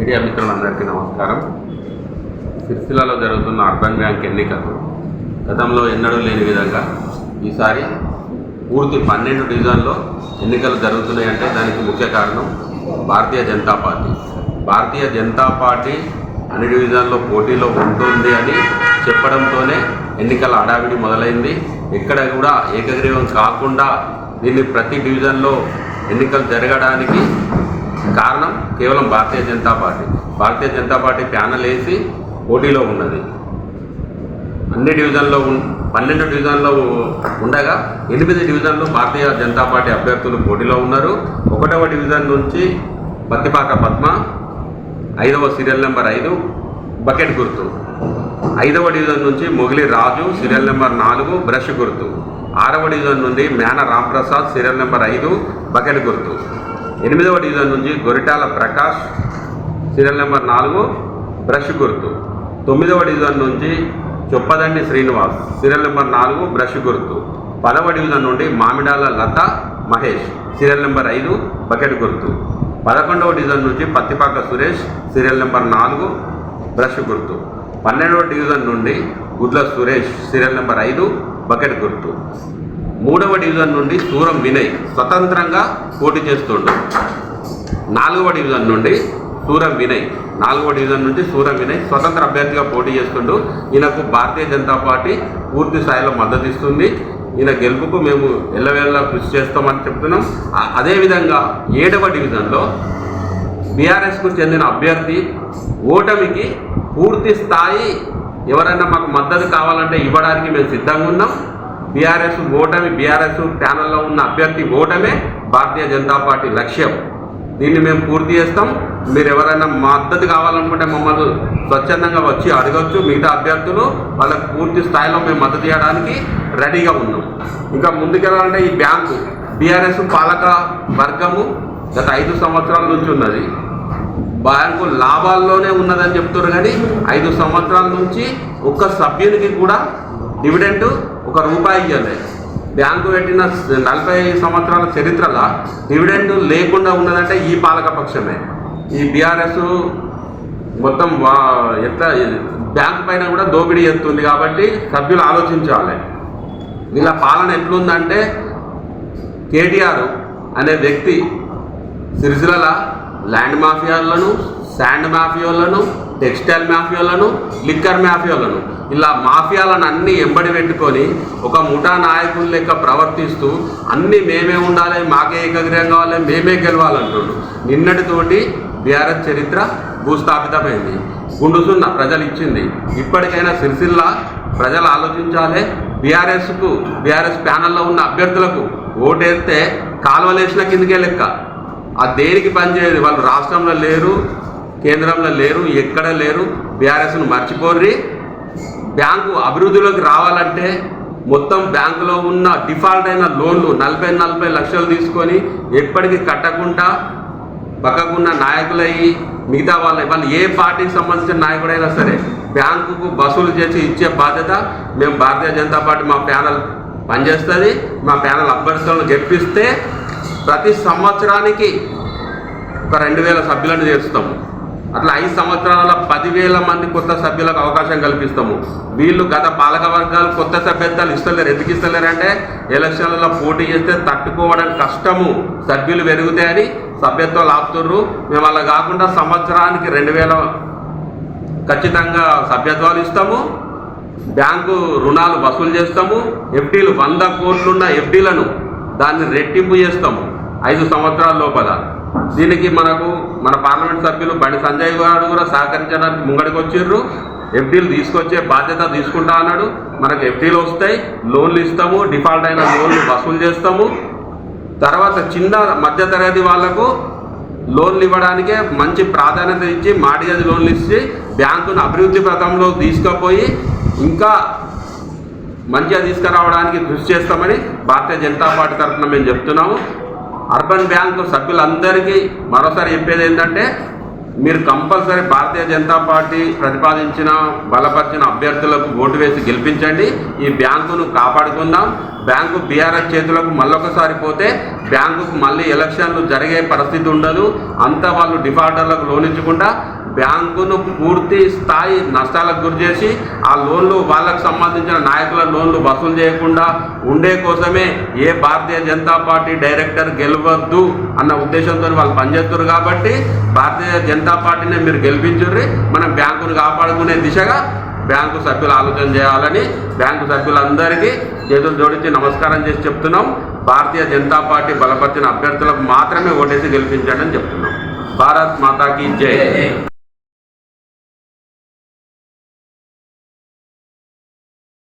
Media మిత్రులందరికీ నమస్కారం. సిరిసిల్లలో జరుగుతున్న అర్బన్ బ్యాంక్ ఎన్నికలు గతంలో ఎన్నడూ లేని విధంగా ఈసారి పూర్తి పన్నెండు డివిజన్లో ఎన్నికలు జరుగుతున్నాయంటే దానికి ముఖ్య కారణం భారతీయ జనతా పార్టీ. భారతీయ జనతా పార్టీ అన్ని డివిజన్లో పోటీలో ఉంటుంది అని చెప్పడంతోనే ఎన్నికల హడావిడి మొదలైంది. ఎక్కడ కూడా ఏకగ్రీవం కాకుండా దీన్ని ప్రతి డివిజన్లో ఎన్నికలు జరగడానికి కారణం కేవలం Bharatiya Janata Party. Bharatiya Janata Party panel వేసి పోటీలో ఉన్నది. అన్ని డివిజన్లో పన్నెండు డివిజన్లో ఉండగా ఎనిమిది డివిజన్లు భారతీయ జనతా పార్టీ అభ్యర్థులు పోటీలో ఉన్నారు. ఒకటవ డివిజన్ నుంచి బత్తిపాక పద్మ ఐదవ సీరియల్ నెంబర్ ఐదు బకెట్ గుర్తు. ఐదవ డివిజన్ నుంచి మొగిలి రాజు సీరియల్ నెంబర్ నాలుగు బ్రష్ గుర్తు. ఆరవ డివిజన్ నుండి మేన రాంప్రసాద్ సీరియల్ నెంబర్ ఐదు బకెట్ గుర్తు. ఎనిమిదవ డివిజన్ నుంచి గొరిటాల ప్రకాష్ సీరియల్ నెంబర్ నాలుగు బ్రష్ గుర్తు. తొమ్మిదవ డివిజన్ నుంచి చొప్పదండి శ్రీనివాస్ సీరియల్ నెంబర్ నాలుగు బ్రష్ గుర్తు. పదవ డివిజన్ నుండి మామిడాల లత మహేష్ సీరియల్ నెంబర్ ఐదు బకెట్ గుర్తు. పదకొండవ డివిజన్ నుంచి పత్తిపాక సురేష్ సీరియల్ నెంబర్ నాలుగు బ్రష్ గుర్తు. పన్నెండవ డివిజన్ నుండి గుడ్ల సురేష్ సీరియల్ నెంబర్ ఐదు బకెట్ గుర్తు. మూడవ డివిజన్ నుండి సూరం వినయ్ స్వతంత్రంగా పోటీ చేస్తుండు. నాలుగవ డివిజన్ నుండి సూరం వినయ్ నాలుగవ డివిజన్ నుంచి సూరం వినయ్ స్వతంత్ర అభ్యర్థిగా పోటీ చేస్తుండు. ఈయనకు భారతీయ జనతా పార్టీ పూర్తి స్థాయిలో మద్దతు ఇస్తుంది. ఈయన గెలుపుకు మేము ఎల్లవేళలా కృషి చేస్తామని చెప్తున్నాం. అదేవిధంగా ఏడవ డివిజన్లో బీఆర్ఎస్కు చెందిన అభ్యర్థి ఓటమికి పూర్తి స్థాయి ఎవరైనా మాకు మద్దతు కావాలంటే ఇవ్వడానికి మేము సిద్ధంగా ఉన్నాం. బీఆర్ఎస్ ఓటమి బీఆర్ఎస్ ప్యానల్లో ఉన్న అభ్యర్థి ఓటమే భారతీయ జనతా పార్టీ లక్ష్యం. దీన్ని మేము పూర్తి చేస్తాం. మీరు ఎవరైనా మద్దతు కావాలనుకుంటే మమ్మల్ని స్వచ్ఛందంగా వచ్చి అడగచ్చు. మిగతా అభ్యర్థులు వాళ్ళకి పూర్తి స్థాయిలో మేము మద్దతు ఇవ్వడానికి రెడీగా ఉన్నాం. ఇంకా ముందుకెళ్ళాలంటే ఈ బ్యాంకు బీఆర్ఎస్ పాలక వర్గము గత ఐదు సంవత్సరాల నుంచి ఉన్నది. బ్యాంకు లాభాల్లోనే ఉన్నదని చెప్తున్నారు కానీ ఐదు సంవత్సరాల నుంచి ఒక్క సభ్యునికి కూడా డివిడెండ్ ఒక రూపాయి ఇవ్వలేదు బ్యాంకు పెట్టిన నలభై సంవత్సరాల చరిత్రలో డివిడెండ్ లేకుండా ఉన్నదంటే ఈ పాలక పక్షమే. ఈ బీఆర్ఎస్ మొత్తం వా ఎట్లా బ్యాంకు పైన కూడా దోపిడీ ఎత్తుంది కాబట్టి సభ్యులు ఆలోచించాలి. వీళ్ళ పాలన ఎట్లుందంటే కేటీఆర్ అనే వ్యక్తి సిరిసిల్ల ల్యాండ్ మాఫియాలను శాండ్ మాఫియాలను టెక్స్టైల్ మాఫియాలను లిక్కర్ మాఫియాలను ఇలా మాఫియాలను అన్ని ఎంబడి పెట్టుకొని ఒక ముఠా నాయకుల లెక్క ప్రవర్తిస్తూ అన్ని మేమే ఉండాలి మాకే ఏకగ్రహం కావాలి మేమే గెలవాలంటుండు. నిన్నటితోటి బీఆర్ఎస్ చరిత్ర భూస్థాపితమైంది. గుండుసున్న ప్రజలు ఇచ్చింది. ఇప్పటికైనా సిరిసిల్ల ప్రజలు ఆలోచించాలి. బీఆర్ఎస్కు బీఆర్ఎస్ ప్యానల్లో ఉన్న అభ్యర్థులకు ఓటేస్తే కాలువలేసిన కిందకే లెక్క. ఆ దేనికి పనిచేయదు? వాళ్ళు రాష్ట్రంలో లేరు కేంద్రంలో లేరు ఎక్కడ లేరు బీఆర్ఎస్ను మర్చిపోర్రి. బ్యాంకు అభివృద్ధిలోకి రావాలంటే మొత్తం బ్యాంకులో ఉన్న డిఫాల్ట్ అయిన లోన్లు నలభై నలభై లక్షలు తీసుకొని ఎప్పటికీ కట్టకుండా పక్కకున్న నాయకులయ్యి మిగతా వాళ్ళ వాళ్ళు ఏ పార్టీకి సంబంధించిన నాయకుడైనా సరే బ్యాంకుకు వసూలు చేసి ఇచ్చే బాధ్యత మేము భారతీయ జనతా పార్టీ మా ప్యానల్ పనిచేస్తుంది. మా ప్యానల్ అభ్యర్థులను గెలిపిస్తే ప్రతి సంవత్సరానికి ఒక రెండు వేల సభ్యులను చేస్తాము. అట్లా ఐదు సంవత్సరాల పదివేల మంది కొత్త సభ్యులకు అవకాశం కల్పిస్తాము. వీళ్ళు గత పాలక వర్గాలు కొత్త సభ్యత్వాలు ఇస్తలేరు. ఎందుకు ఇస్తలేరంటే ఎలక్షన్లలో పోటీ చేస్తే తట్టుకోవడం కష్టము. సభ్యులు పెరుగుతాయని సభ్యత్వాలు ఆపుతుర్రు. మేము అలా కాకుండా సంవత్సరానికి రెండు వేల ఖచ్చితంగా సభ్యత్వాలు ఇస్తాము. బ్యాంకు రుణాలు వసూలు చేస్తాము. ఎఫ్డీలు వంద కోట్లున్న ఎఫ్డీలను దాన్ని రెట్టింపు చేస్తాము. ఐదు సంవత్సరాల లోపల. దీనికి మనకు మన పార్లమెంట్ సభ్యులు బండి సంజయ్ గారు కూడా సహకరించడానికి ముంగడికి వచ్చిర్రు. ఎఫ్డీలు తీసుకొచ్చే బాధ్యత తీసుకుంటా అన్నాడు. మనకు ఎఫ్డీలు వస్తాయి లోన్లు ఇస్తాము డిఫాల్ట్ అయిన లోన్లు వసూలు చేస్తాము. తర్వాత చిన్న మధ్యతరగతి వాళ్ళకు లోన్లు ఇవ్వడానికే మంచి ప్రాధాన్యత ఇచ్చి మాడిగది లోన్లు ఇచ్చి బ్యాంకును అభివృద్ధి పథంలో తీసుకుపోయి ఇంకా మంచిగా తీసుకురావడానికి కృషి చేస్తామని భారతీయ జనతా పార్టీ తరఫున మేము చెప్తున్నాము. అర్బన్ బ్యాంకు సభ్యులందరికీ మరోసారి చెప్పేది ఏంటంటే మీరు కంపల్సరీ భారతీయ జనతా పార్టీ ప్రతిపాదించిన బలపరిచిన అభ్యర్థులకు ఓటు వేసి గెలిపించండి. ఈ బ్యాంకును కాపాడుకుందాం. బ్యాంకు బీఆర్ఎస్ చేతులకు మళ్ళొకసారి పోతే బ్యాంకుకు మళ్ళీ ఎలక్షన్లు జరిగే పరిస్థితి ఉండదు. అంతా వాళ్ళు డిఫాల్టర్లకు లోన్ బ్యాంకును పూర్తి స్థాయి నష్టాలకు గురి చేసి ఆ లోన్లు వాళ్ళకు సంబంధించిన నాయకుల లోన్లు వసూలు చేయకుండా ఉండే కోసమే ఏ భారతీయ జనతా పార్టీ డైరెక్టర్ గెలవద్దు అన్న ఉద్దేశంతో వాళ్ళు పనిచేస్తారు కాబట్టి భారతీయ జనతా పార్టీని మీరు గెలిపించుర్రి మనం బ్యాంకును కాపాడుకునే దిశగా బ్యాంకు సభ్యులు ఆలోచన చేయాలని బ్యాంకు సభ్యులందరికీ చేతులు జోడించి నమస్కారం చేసి చెప్తున్నాం. భారతీయ జనతా పార్టీ బలపరిచిన అభ్యర్థులకు మాత్రమే ఓటేసి గెలిపించండి అని చెప్తున్నాం. భారత్ మాతాకి జై.